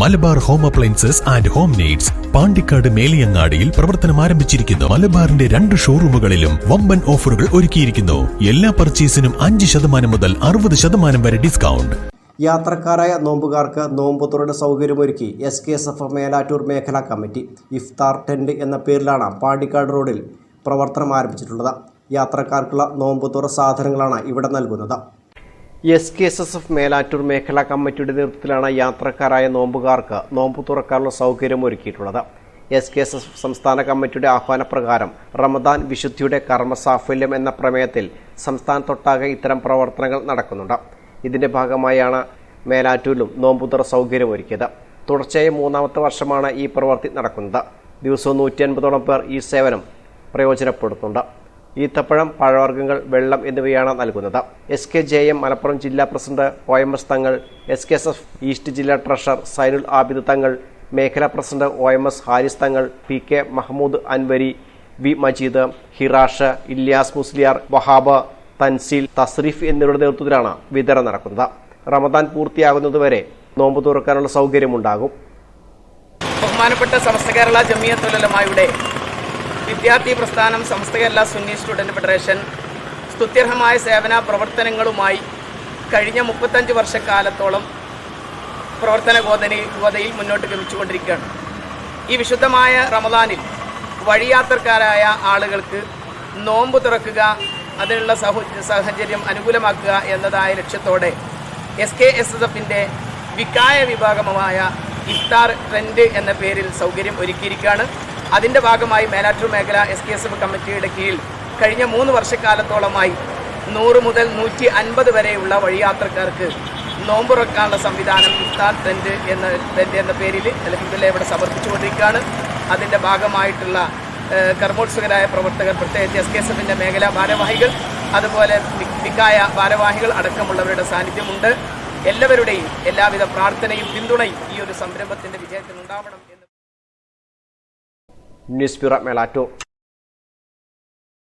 Malabar home appliances and home needs Pandikkad മേലിയങ്ങാടിയിൽ പ്രവർത്തനം ആരംഭിച്ചിരിക്കുന്നു. മലബാറിന്റെ രണ്ട് ഷോറൂമുകളിലും വമ്പൻ ഓഫറുകൾ ഒരുക്കിയിരിക്കുന്നു. എല്ലാ പർച്ചേസിനും അഞ്ച് ശതമാനം മുതൽ അറുപത് ശതമാനം വരെ ഡിസ്കൗണ്ട്. യാത്രക്കാരായ നോമ്പുകാർക്ക് നോമ്പുതുറയുടെ സൗകര്യമൊരുക്കി S K S F Melattur മേഖലാ കമ്മിറ്റി ഇഫ്താർ ടെന്റ് എന്ന പേരിലാണ് പാണ്ടിക്കാട് റോഡിൽ പ്രവർത്തനം ആരംഭിച്ചിട്ടുള്ളത്. യാത്രക്കാർക്കുള്ള നോമ്പുതുറ സാധനങ്ങളാണ് ഇവിടെ നൽകുന്നത്. S K S S F Melattur മേഖലാ കമ്മിറ്റിയുടെ നേതൃത്വത്തിലാണ് യാത്രക്കാരായ നോമ്പുകാർക്ക് നോമ്പ് തുറക്കാനുള്ള സൗകര്യം ഒരുക്കിയിട്ടുള്ളത്. എസ് കെ എസ് എഫ് സംസ്ഥാന കമ്മിറ്റിയുടെ ആഹ്വാനപ്രകാരം റമദാൻ വിശുദ്ധിയുടെ കർമ്മസാഫല്യം എന്ന പ്രമേയത്തിൽ സംസ്ഥാനത്തൊട്ടാകെ ഇത്തരം പ്രവർത്തനങ്ങൾ നടക്കുന്നുണ്ട്. ഇതിന്റെ ഭാഗമായാണ് മേലാറ്റൂരിലും നോമ്പുതുറ സൗകര്യം ഒരുക്കിയത്. തുടർച്ചയായ മൂന്നാമത്തെ വർഷമാണ് ഈ പ്രവൃത്തി നടക്കുന്നത്. ദിവസവും നൂറ്റി അൻപതോളം പേർ ഈ സേവനം പ്രയോജനപ്പെടുത്തുന്നുണ്ട്. ഈത്തപ്പഴം പഴവർഗങ്ങൾ വെള്ളം എന്നിവയാണ് നൽകുന്നത്. S K J M Malappuram ജില്ലാ president O M S Thangal S K S S east ജില്ലാ ട്രഷറർ സൈനുൽ ആബിദ് തങ്ങൾ മേഖലാ president O M S Haris Thangal P K Mahmood Anwari V Majeed Hirash Ilyas Musliyar Wahab Tanseel Tasreef എന്നിവരുടെ നേതൃത്വത്തിലാണ് വിതരണം നടക്കുന്നത്. റമദാൻ പൂർത്തിയാകുന്നതുവരെ നോമ്പ് തുറക്കാനുള്ള സൗകര്യമുണ്ടാകും. ബഹുമാനപ്പെട്ട സമസ്ത കേരള ജമിയത്തുലമായുടെ വിദ്യാർത്ഥി പ്രസ്ഥാനം കേരള സുന്നി സ്റ്റുഡന്റ് ഫെഡറേഷൻ സ്തുത്യർഹമായ സേവന പ്രവർത്തനങ്ങളുമായി കഴിഞ്ഞ മുപ്പത്തഞ്ച് വർഷക്കാലത്തോളം പ്രവർത്തന ഗോതനയിൽ ഗോതയിൽ മുന്നോട്ട് ഗമിച്ചുകൊണ്ടിരിക്കുകയാണ്. ഈ വിശുദ്ധമായ റമദാനിൽ വഴിയാത്രക്കാരായ ആളുകൾക്ക് നോമ്പ് തുറക്കുക അതിനുള്ള സഹു സാഹചര്യം അനുകൂലമാക്കുക എന്നതായ ലക്ഷ്യത്തോടെ എസ് കെ എസ് എസ് എഫിന്റെ വിക്കായ വിഭാഗമായ ഇഫ്താർ ട്രെൻഡ് എന്ന പേരിൽ സൗകര്യം ഒരുക്കിയിരിക്കുകയാണ്. അതിന്റെ ഭാഗമായി മേലാറ്റൂർ മേഖല എസ് കെ എസ് എഫ് കമ്മിറ്റിയുടെ കീഴിൽ കഴിഞ്ഞ മൂന്ന് വർഷക്കാലത്തോളമായി നൂറ് മുതൽ നൂറ്റി അൻപത് വരെയുള്ള വഴിയാത്രക്കാർക്ക് നോമ്പുറക്കാനുള്ള സംവിധാനം ഇഫ്താർ ടെന്റ് എന്ന ടെന്റ് എന്ന പേരിൽ അലഹദില്ല ഇവിടെ സമർപ്പിച്ചുകൊണ്ടിരിക്കുകയാണ്. അതിന്റെ ഭാഗമായിട്ടുള്ള കർമ്മോത്സുകരായ പ്രവർത്തകർ പ്രത്യേകിച്ച് എസ് കെ എസ് എഫിന്റെ മേഖലാ ഭാരവാഹികൾ അതുപോലെ മിക്കായ ഭാരവാഹികൾ അടക്കമുള്ളവരുടെ സാന്നിധ്യമുണ്ട്. എല്ലാവരുടെയും എല്ലാവിധ പ്രാർത്ഥനയും പിന്തുണയും ഈ ഒരു സംരംഭത്തിന്റെ വിജയത്തിനുണ്ടാവണം എന്ന് Newspirat Melado.